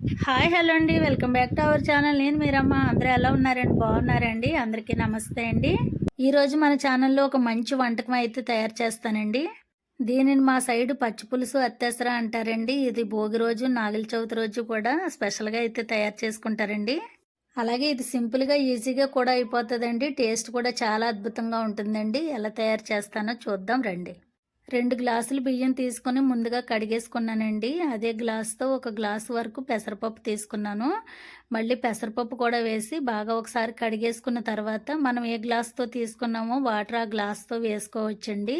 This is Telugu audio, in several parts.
హాయ్ హలో అండి. Welcome back to our channel. నేను మీరమ్మ. అందరూ ఎలా ఉన్నారండి? బాగున్నారండి? అందరికీ నమస్తే అండి. ఈరోజు మన ఛానల్లో ఒక మంచి వంటకం అయితే తయారు చేస్తానండి. దీనిని మా సైడ్ పచ్చి పులుసు అత్యసర అంటారండి. ఇది భోగి రోజు నాగుల చవితి రోజు కూడా స్పెషల్గా అయితే తయారు చేసుకుంటారండి. అలాగే ఇది సింపుల్గా ఈజీగా కూడా అయిపోతుందండి. టేస్ట్ కూడా చాలా అద్భుతంగా ఉంటుందండి. ఎలా తయారు చేస్తానో చూద్దాం రండి. రెండు గ్లాసులు బియ్యం తీసుకొని ముందుగా కడిగేసుకున్నానండి. అదే గ్లాస్తో ఒక గ్లాస్ వరకు పెసరపప్పు తీసుకున్నాను. మళ్ళీ పెసరపప్పు కూడా వేసి బాగా ఒకసారి కడిగేసుకున్న తర్వాత మనం ఏ గ్లాస్తో తీసుకున్నామో వాటర్ ఆ గ్లాస్తో వేసుకోవచ్చండి.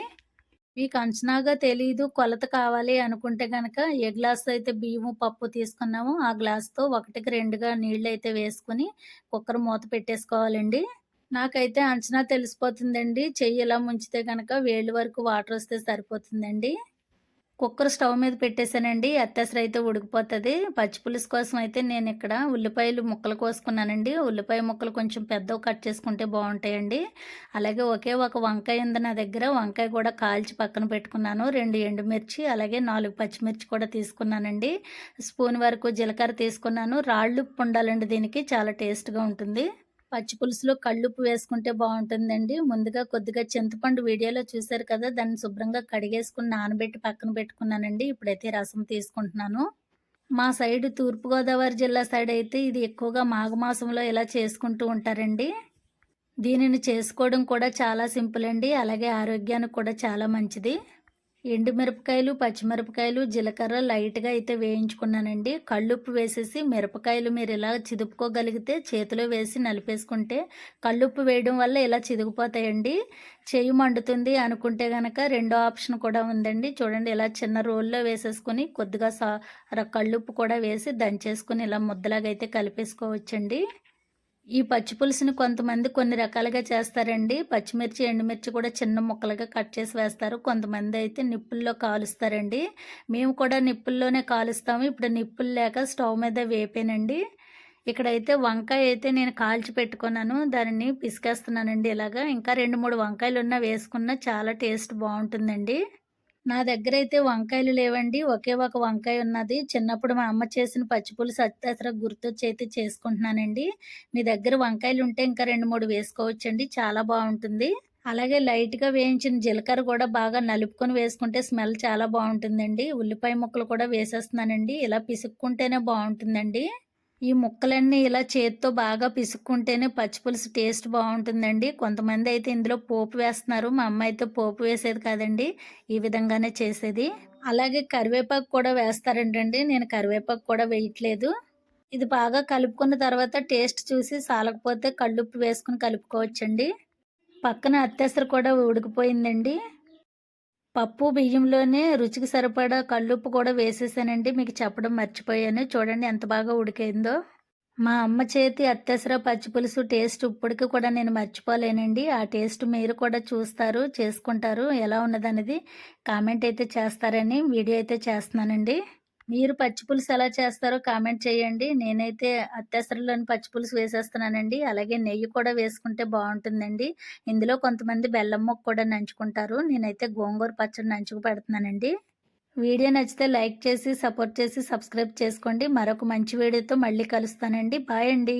మీకు అంచనాగా తెలీదు కొలత కావాలి అనుకుంటే కనుక ఏ గ్లాస్ అయితే బియ్యము పప్పు తీసుకున్నామో ఆ గ్లాస్తో ఒకటికి రెండుగా నీళ్ళు అయితే వేసుకుని కుక్కర్ మూత పెట్టేసుకోవాలండి. నాకైతే అంచనా తెలిసిపోతుందండి. చెయ్యి ఇలా ముంచితే కనుక వేళ్ళు వరకు వాటర్ వస్తే సరిపోతుందండి. కుక్కర్ స్టవ్ మీద పెట్టేశానండి. అత్తెసరు అయితే ఉడికిపోతుంది. పచ్చి పులుసు కోసం అయితే నేను ఇక్కడ ఉల్లిపాయలు ముక్కలు కోసుకున్నానండి. ఉల్లిపాయ ముక్కలు కొంచెం పెద్దవి కట్ చేసుకుంటే బాగుంటాయండి. అలాగే ఒకే ఒక వంకాయ ఉంది నా దగ్గర. వంకాయ కూడా కాల్చి పక్కన పెట్టుకున్నాను. రెండు ఎండుమిర్చి అలాగే నాలుగు పచ్చిమిర్చి కూడా తీసుకున్నానండి. స్పూన్ వరకు జీలకర్ర తీసుకున్నాను. రాళ్ళు ఉప్పు ఉండాలండి దీనికి. చాలా టేస్ట్గా ఉంటుంది. పచ్చి పులుసులో కళ్ళుప్పు వేసుకుంటే బాగుంటుందండి. ముందుగా కొద్దిగా చింతపండు వీడియోలో చూశారు కదా దాన్ని శుభ్రంగా కడిగేసుకుని నానబెట్టి పక్కన పెట్టుకున్నానండి. ఇప్పుడైతే రసం తీసుకుంటున్నాను. మా సైడ్ తూర్పుగోదావరి జిల్లా సైడ్ అయితే ఇది ఎక్కువగా మాఘమాసంలో ఇలా చేసుకుంటూ ఉంటారండి. దీనిని చేసుకోవడం కూడా చాలా సింపుల్ అండి. అలాగే ఆరోగ్యానికి కూడా చాలా మంచిది. ఎండుమిరపకాయలు పచ్చిమిరపకాయలు జీలకర్ర లైట్గా అయితే వేయించుకున్నానండి. కళ్ళుప్పు వేసేసి మిరపకాయలు మీరు ఇలా చిదుపుకోగలిగితే చేతిలో వేసి నలిపేసుకుంటే కళ్ళుప్పు వేయడం వల్ల ఇలా చిదిగిపోతాయండి. చేయి మండుతుంది అనుకుంటే కనుక రెండో ఆప్షన్ కూడా ఉందండి. చూడండి ఇలా చిన్న రోల్లో వేసేసుకొని కొద్దిగా సా కళ్ళుప్పు కూడా వేసి దంచేసుకుని ఇలా ముద్దలాగా అయితే కలిపేసుకోవచ్చండి. ఈ పచ్చి పులుసుని కొంతమంది కొన్ని రకాలుగా చేస్తారండి. పచ్చిమిర్చి ఎండుమిర్చి కూడా చిన్న ముక్కలుగా కట్ చేసి వేస్తారు. కొంతమంది అయితే నిప్పుల్లో కాలుస్తారండి. మేము కూడా నిప్పుల్లోనే కాలుస్తాము. ఇప్పుడు నిప్పులు లేక స్టవ్ మీద వేపానండి. ఇక్కడైతే వంకాయ అయితే నేను కాల్చి పెట్టుకున్నాను. దానిని పిసికేస్తున్నానండి ఇలాగా. ఇంకా రెండు మూడు వంకాయలు ఉన్నా వేసుకున్నా చాలా టేస్ట్ బాగుంటుందండి. నా దగ్గర అయితే వంకాయలు లేవండి. ఒకే ఒక వంకాయ ఉన్నది. చిన్నప్పుడు మా అమ్మ చేసిన పచ్చిపులుసు అత్యసర గుర్తొచ్చి అయితే చేసుకుంటున్నానండి. మీ దగ్గర వంకాయలు ఉంటే ఇంకా రెండు మూడు వేసుకోవచ్చండి. చాలా బాగుంటుంది. అలాగే లైట్గా వేయించిన జీలకర్ర కూడా బాగా నలుపుకొని వేసుకుంటే స్మెల్ చాలా బాగుంటుందండి. ఉల్లిపాయ ముక్కలు కూడా వేసేస్తున్నానండి. ఇలా పిసుక్కుంటేనే బాగుంటుందండి. ఈ ముక్కలన్నీ ఇలా చేతితో బాగా పిసుక్కుంటేనే పచ్చిపులుసు టేస్ట్ బాగుంటుందండి. కొంతమంది అయితే ఇందులో పోపు వేస్తున్నారు. మా అమ్మ అయితే పోపు వేసేది కాదండి. ఈ విధంగానే చేసేది. అలాగే కరివేపాకు కూడా వేస్తారంటండి. నేను కరివేపాకు కూడా వేయట్లేదు. ఇది బాగా కలుపుకున్న తర్వాత టేస్ట్ చూసి సాలకపోతే కళ్ళుప్పు వేసుకుని కలుపుకోవచ్చండి. పక్కన అత్తెసరు కూడా ఉడికిపోయిందండి. పప్పు బియ్యంలోనే రుచికి సరిపడా కళ్ళుప్పు కూడా వేసేసానండి. మీకు చెప్పడం మర్చిపోయాను. చూడండి ఎంత బాగా ఉడికైందో. మా అమ్మ చేతి అత్యసర పచ్చిపులుసు టేస్ట్ ఇప్పటికి కూడా నేను మర్చిపోలేనండి. ఆ టేస్ట్ మీరు కూడా చూస్తారు చేసుకుంటారు. ఎలా ఉన్నదనేది కామెంట్ అయితే చేస్తారని వీడియో అయితే చేస్తున్నానండి. మీరు పచ్చి పులుసు ఎలా చేస్తారో కామెంట్ చేయండి. నేనైతే అత్యవసరంలోని పచ్చి పులుసు వేసేస్తున్నానండి. అలాగే నెయ్యి కూడా వేసుకుంటే బాగుంటుందండి. ఇందులో కొంతమంది బెల్లం మొక్క కూడా నంచుకుంటారు. నేనైతే గోంగూర పచ్చడి నంచుకు పెడుతున్నానండి. వీడియో నచ్చితే లైక్ చేసి సపోర్ట్ చేసి సబ్స్క్రైబ్ చేసుకోండి. మరొక మంచి వీడియోతో మళ్ళీ కలుస్తానండి. బాయ్ అండి.